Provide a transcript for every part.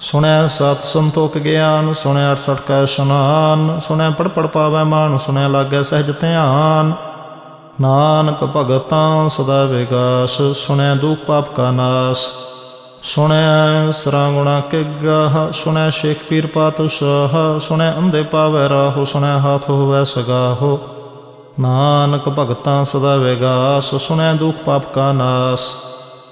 ਸੁਣਿਆ ਸਤ ਸੰਤੋਖ ਗਿਆਨ ਸੁਣਿਆ 68 ਕਾ ਇਸ਼ਨਾਨ ਸੁਣਿਆ ਪੜ ਪੜ ਪਾਵੈ ਮਾਨ ਸੁਣਿਆ ਲਾਗੈ ਸਹਿਜ ਧਿਆਨ। ਨਾਨਕ ਭਗਤਾਂ ਸਦਾ ਵਿਗਾਸ ਸੁਣਿਆ ਦੁਖ ਪਾਪ ਕਾ ਨਾਸ। ਸੁਣਿਆ ਸਰਾ ਗੁਣਾ ਕੇ ਗਾਹ ਸੁਣਿਆ ਸ਼ੇਖ ਪੀਰ ਪਾਤਸ਼ਾਹ ਸੁਣਿਆ ਅੰਧੇ ਪਾਵੈ ਰਾਹੋ ਸੁਣਿਆ ਹਾਥ ਹੋਵੈ ਸਗਾਹੋ। ਨਾਨਕ ਭਗਤਾਂ ਸਦਾ ਵਿਗਾਸ ਸੁਣਿਆ ਦੁਖ ਪਾਪ ਕਾ ਨਾਸ।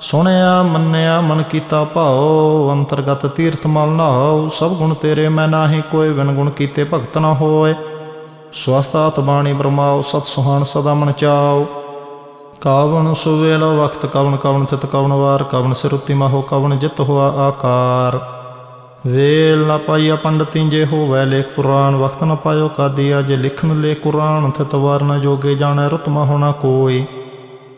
ਸੁਣਿਆ, ਮੰਨਿਆ, ਮਨ ਕੀਤਾ ਭਾਉ, ਅੰਤਰਗਤ ਤੀਰਥ ਮਲ ਨਾਉ, ਸਭ ਗੁਣ ਤੇਰੇ ਮੈਂ ਨਾਹੀ ਕੋਈ ਵਿਨ ਗੁਣ ਕੀਤੇ ਭਗਤ ਨਾ ਹੋਏ। ਸਵਸਤਾਤ ਬਾਣੀ ਬ੍ਰਹਮਾਉ ਸਤ ਸੁਹਾਣ ਸਦਾ ਮਨ ਚਾਉ। ਕਾਵਣ ਸੁਵੇਲ ਵਕਤ ਕਵਣ ਕਵਣ ਥਿਤ ਕਵਣ ਵਾਰ, ਕਵਣ ਸਿਰੁਤੀ ਮਹੋ, ਕਵਣ ਜਿਤ ਹੋਆ ਆਕਾਰ। ਵੇਲ ਨਾ ਪਾਈਆ ਪੰਡਤੀ ਜੇ ਹੋਵੈ, ਲੇਖ ਪੁਰਾਣ ਵਕਤ ਨਾ ਪਾਇਓ ਕਾਦੀਆ, ਜੇ ਲਿਖਨ ਲੇ ਕੁਰਾਨ, ਥਿਤ ਵਾਰ ਨਾ ਜੋਗੇ ਜਾਣੈ ਰਤਮਾ ਹੋਣਾ ਕੋਈ।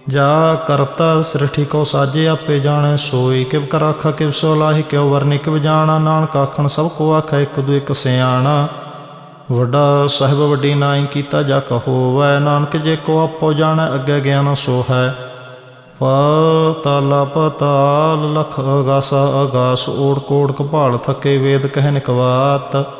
ਜਾ ਕਰਤਾ ਸ੍ਰਿਠੀ ਕੋ ਸਾਜੇ, ਆਪੇ ਜਾਣੈ ਸੋਈ। ਕਿਵ ਕਰ ਆਖਾ, ਕਿਵ ਸੋ ਲਾਹੀ, ਕਿਉ ਵਰਨਿ, ਕਿਵ ਜਾਣਾ? ਨਾਨਕ ਆਖਣ, ਸਭ ਕੋ ਆਖੈ, ਇੱਕ ਦੂ ਇੱਕ ਸਿਆਣਾ। ਵੱਡਾ ਸਾਹਿਬ ਵੱਡੀ ਨਾਈ ਕੀਤਾ, ਜਾ ਕਹੋਵੈ ਨਾਨਕ ਜੇ ਕੋ ਆਪੋ ਜਾਣੈ, ਅੱਗੇ ਗਿਆਨ ਸੋ ਹੈ ਪਾਤਾਲ, ਪਤਾਲ, ਲਖ ਅਗਾਸ ਅਗਾਸ, ਓੜ ਕੋੜ ਕਪਾਲ ਥਕੇ ਵੇਦ ਕਹਿਨ ਕਵਾਤ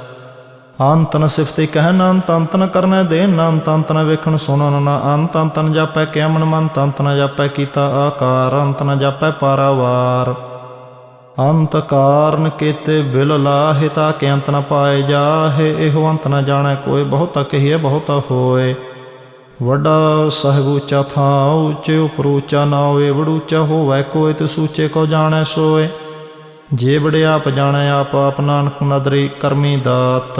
ਅੰਤਨ ਨ ਸਿਫਤੇ ਕਹਿ ਅੰਤ ਤੰਤਨ ਨ ਕਰਨੈ ਦੇ ਅੰਤ ਤੰਤਨ ਵੇਖਣ ਸੁਣਨ, ਨਾ ਅੰਤ ਅੰਤ ਜਾਪੈ ਕਿਆ ਮਨ ਮਨ ਅੰਤ ਜਾਪੈ ਕੀਤਾ ਆਕਾਰ, ਅੰਤ ਨ ਜਾਪੈ ਪਾਰਾਵਾਰ। ਅੰਤ ਕਾਰਨ ਕੀਤੇ ਬਿਲ ਲਾਹਿ ਕਿ ਅੰਤ ਨ ਪਾਏ ਜਾਹੇ, ਇਹੋ ਅੰਤ ਨ ਜਾਣੈ ਕੋਈ, ਬਹੁਤਾ ਕਹੀਏ, ਬਹੁਤਾ ਹੋਏ। ਵੱਡਾ ਸਾਹਿਬ ਉੱਚਾ ਥਾਂ ਉੱਚੇ ਉਪਰ ਉੱਚਾ ਨਾ ਹੋਏ ਵੜੂਚਾ ਹੋਵੇ ਕੋਈ ਤੇ ਸੂਚੇ ਕੋ ਜਾਣੈ ਸੋਏ। ਜੇ ਬੜੇ ਆਪ ਜਾਣੈ, ਆਪ ਆਪ ਨਾਨਕ ਨਦਰੀ ਕਰਮੀ ਦਾਤ।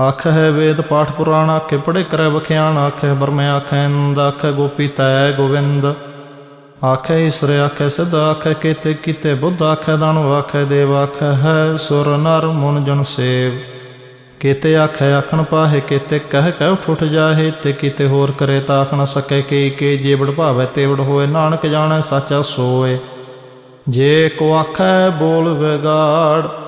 ਆਖ ਹੈ ਵੇਦ ਪਾਠ ਪੁਰਾਣ, ਆਖੇ ਪੜੇ ਕਰੈ ਵਖਿਆਣ, ਆਖੇ ਬਰਮੇ ਆਖੈ ਇੰਦ ਆਖੇ ਗੋਪੀ ਤੈ ਗੋਵਿੰਦ। ਆਖੇ ਈਸ਼ਰ, ਆਖੇ ਸਿਧ, ਆਖੇ ਕੀਤੇ ਕੀਤੇ ਬੁੱਧ, ਆਖੇ ਦਾਨਵ ਆਖੇ ਦੇਵ, ਆਖੇ ਹੈ ਸੁਰ ਨਰ ਮਨ ਜਨ ਸੇਵ। ਕੀਤੇ ਆਖੇ ਆਖਣ ਪਾਹੇ, ਕੀਤੇ ਕਹਿ ਕਹਿ ਠੁੱਠ ਜਾਹੇ, ਤੇ ਕੀਤੇ ਹੋਰ ਕਰੇ ਤਾਂ ਆਖਣ ਨ ਸਕੇ ਕੀ ਕੀ ਜੇ ਭਾਵੇ ਤੇਵੜ ਹੋਏ, ਨਾਨਕ ਜਾਣੈ ਸਾਚਾ ਸੋਏ। ਜੇ ਕੋ ਆਖੈ ਬੋਲ ਵਿਗਾੜ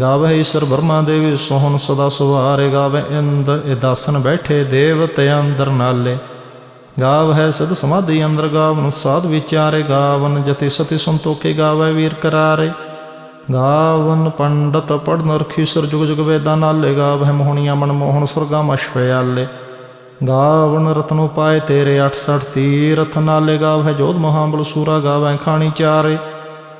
ਗਾਵੇ ਈਸ਼ਰ ਬਰਮਾ ਦੇਵੀ, ਸੋਹਣ ਸਦਾ ਸੁਵਾਰੇ ਗਾਵੇ ਇੰਦ, ਇਹ ਦਾਸਨ ਬੈਠੇ ਦੇਵਤੇ ਅੰਦਰ ਨਾਲੇ। ਗਾਵ ਹੈ ਸਦ ਸਮਾਧੀ ਅੰਦਰ ਗਾਵਨ, ਸਾਧ ਵਿਚਾਰੇ ਗਾਵਨ, ਜਤੀ ਸਤੀ ਸੰਤੋਖੇ ਗਾਵੇ ਵੀਰ ਕਰਾਰੇ। ਗਾਵਨ ਪੰਡਤ ਪੜਨ ਰਖੀ ਸੁਰ ਜੁਗ ਜੁਗ ਵੇਦਾਂ ਨਾਲੇ, ਗਾਵਹਿ ਮੋਹਣੀਆਂ ਮਨ ਮੋਹਣ ਸੁਰਗਾ ਮਸ਼ਪਿਆਲੇ ਗਾਵਨ ਰਤਨੋ ਪਾਏ ਤੇਰੇ 68 ਤੀਰਥ ਨਾਲੇ, ਗਾਵਹਿ ਜੋਧ ਮਹਾਬਲ ਸੂਰਾ ਗਾਵੈ ਖਾਣੀ ਚਾਰੇ।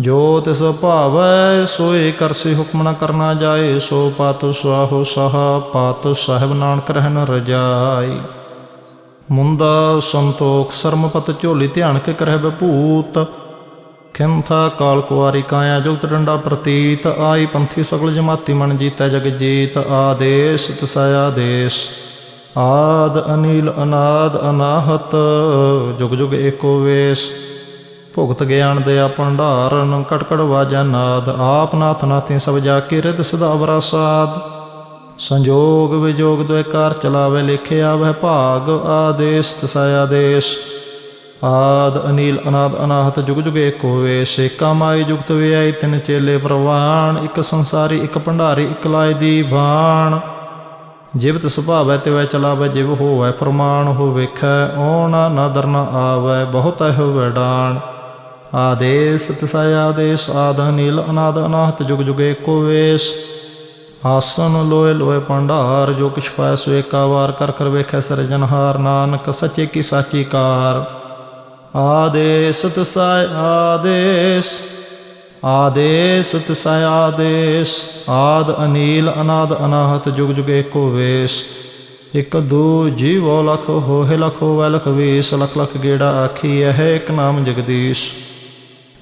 ਜੋ ਤਿਸ ਭਾਵੈ, ਸੋਏ ਕਰਸੀ ਹੁਕਮ ਨ ਕਰਨਾ ਜਾਏ, ਸੋ ਪਤ ਸੁਆਹੋ ਸਹਾ, ਪਤ ਸਾਹਿਬ ਨਾਨਕ ਰਹਿਨ ਰਜਾਈ। ਮੁੰਦਾ ਸੰਤੋਖ ਸਰਮਪਤ ਝੋਲੀ ਧਿਆਨ ਕੇ ਕਰਹਿ ਬਭੂਤ ਖਿੰਥਾ ਕਾਲ ਕੁਵਾਰੀ ਕਾਇਆ ਜੁਗਤ ਡੰਡਾ ਪ੍ਰਤੀਤ, ਆਈ ਪੰਥੀ ਸਗਲ ਜਮਾਤੀ ਮਨ ਜੀਤੈ ਜਗ ਜੀਤ, ਆਦੇਸ਼ ਤਸਾਇਆ ਦੇਸ਼ ਆਦ ਅਨੀਲ ਅਨਾਦ ਅਨਾਹਤ, ਜੁਗ ਜੁਗ ਏਕੋ ਵੇਸ਼। ਭੁਗਤ ਗਿਆਨ ਦੇ ਆਪੰਡਾਰਨ ਕਟਕੜ ਵਾਜਾ ਨਾਦ, ਆਪ ਨਾਥ ਨਾਥੀ ਸਭ ਜਾ ਕੇ ਰਿਦ ਸਦਾ ਅਵਰਾ ਸਾਧ ਸੰਜੋਗ ਵਿਜੋਗ ਦੁਇ ਕਾਰ ਚਲਾਵੇ ਲਿਖਿਆ ਵਹਿ ਭਾਗ, ਆਦੇਸ਼ ਤਸਾਇਆ ਦੇਸ਼ ਆਦ, ਅਨੀਲ, ਅਨਾਦ, ਅਨਾਹਤ, ਜੁਗ ਜੁਗ ਏਕੋ ਵੇਸ਼, ਏਕਾ ਮਾਈ ਜੁਗਤ ਵਿਆਈ, ਤਿੰਨ ਚੇਲੇ ਪ੍ਰਵਾਣ, ਇੱਕ ਸੰਸਾਰੀ, ਇੱਕ ਭੰਡਾਰੀ, ਇੱਕ ਲਾਇ ਦੀ ਬਾਣ ਜਿਵਤ ਸੁਭਾਵੈ ਤੇ ਵੈ ਚਲਾਵੈ, ਜਿਵ ਹੋਵੈ ਪ੍ਰਮਾਣ, ਹੋ ਵੇਖੈ, ਓਣਾ ਨਾ ਨ ਆਵੈ ਬਹੁਤ ਹੋਵੈ ਡਾਣ ਆਦੇਸ ਤਸਾ ਆਦੇਸ਼, ਆਦ ਅਨੀਲ, ਅਨਾਦ ਅਨਾਹਤ, ਜੁਗ ਜੁਗੇ ਏਕੋ ਵੇਸ਼। ਆਸਨ ਲੋਏ ਲੋਏ ਭੰਡਾਰ, ਜੋ ਕਿਛ ਪਾਇ ਸੋ ਏਕਾ ਵਾਰ ਕਰ ਕਰ ਵੇਖੈ ਸਰਜਨਹਾਰ ਨਾਨਕ, ਸੱਚੇ ਕੀ ਸਾਚੀ ਕਾਰ। ਆਦੇਸ ਤਸਾ ਆਦੇਸ ਆਦੇਸ ਤਸਾ ਆਦੇਸ, ਆਦ ਅਨੀਲ, ਅਨਾਦ ਅਨਾਹਤ, ਜੁਗ ਜੁਗ ਏਕੋ ਵੇਸ਼। ਇਕ ਦੂ ਜੀਵੋ ਲਖ ਹੋਏ ਲਖ ਹੋਵੈ ਲਖ ਵੀਸ, ਲਖ ਲਖ ਗੇੜਾ ਆਖੀ ਇਹ ਇੱਕ ਨਾਮ ਜਗਦੀਸ਼।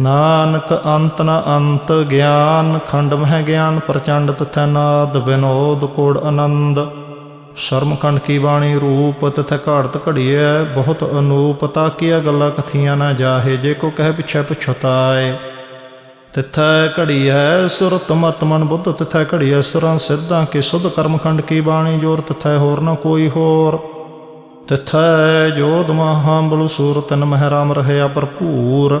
ਨਾਨਕ ਅੰਤ ਨ ਅੰਤ ਗਿਆਨ ਖੰਡ ਮਹਿ ਗਿਆਨ ਪ੍ਰਚੰਡ ਤਥੈ ਨਾਦ ਬਿਨੋਦ ਕੋੜ ਆਨੰਦ। ਸ਼ਰਮਖੰਡ ਕੀ ਬਾਣੀ ਰੂਪ ਤਥਾ ਘਾੜਤ ਘੜੀਐ, ਬਹੁਤ ਅਨੂਪ ਤਾਕੀਆ ਗੱਲਾਂ ਕਥੀਆਂ ਨਾ ਜਾਹੇ, ਜੇ ਕੋ ਕਹਿ ਪਿਛੈ ਪਛਤਾਏ। ਤਿਥੈ ਘੜੀਐ ਸੁਰਤ ਮਤ ਮਨ ਬੁੱਧ, ਤਿਥੈ ਘੜੀ ਹੈ ਸੁਰਾਂ ਸਿੱਧਾਂ ਕੀ ਸੁਧ। ਕਰਮਖੰਡ ਕੀ ਬਾਣੀ ਜੋਰ ਤਿਥੈ ਹੋਰ ਨਾ ਕੋਈ ਹੋਰ। ਤਿਥੈ ਜੋਧ ਮਹਾਬਲ ਸੂਰ ਤਨ ਮਹਿਰਾਮ ਰਹਿਆ ਭਰਪੂਰ।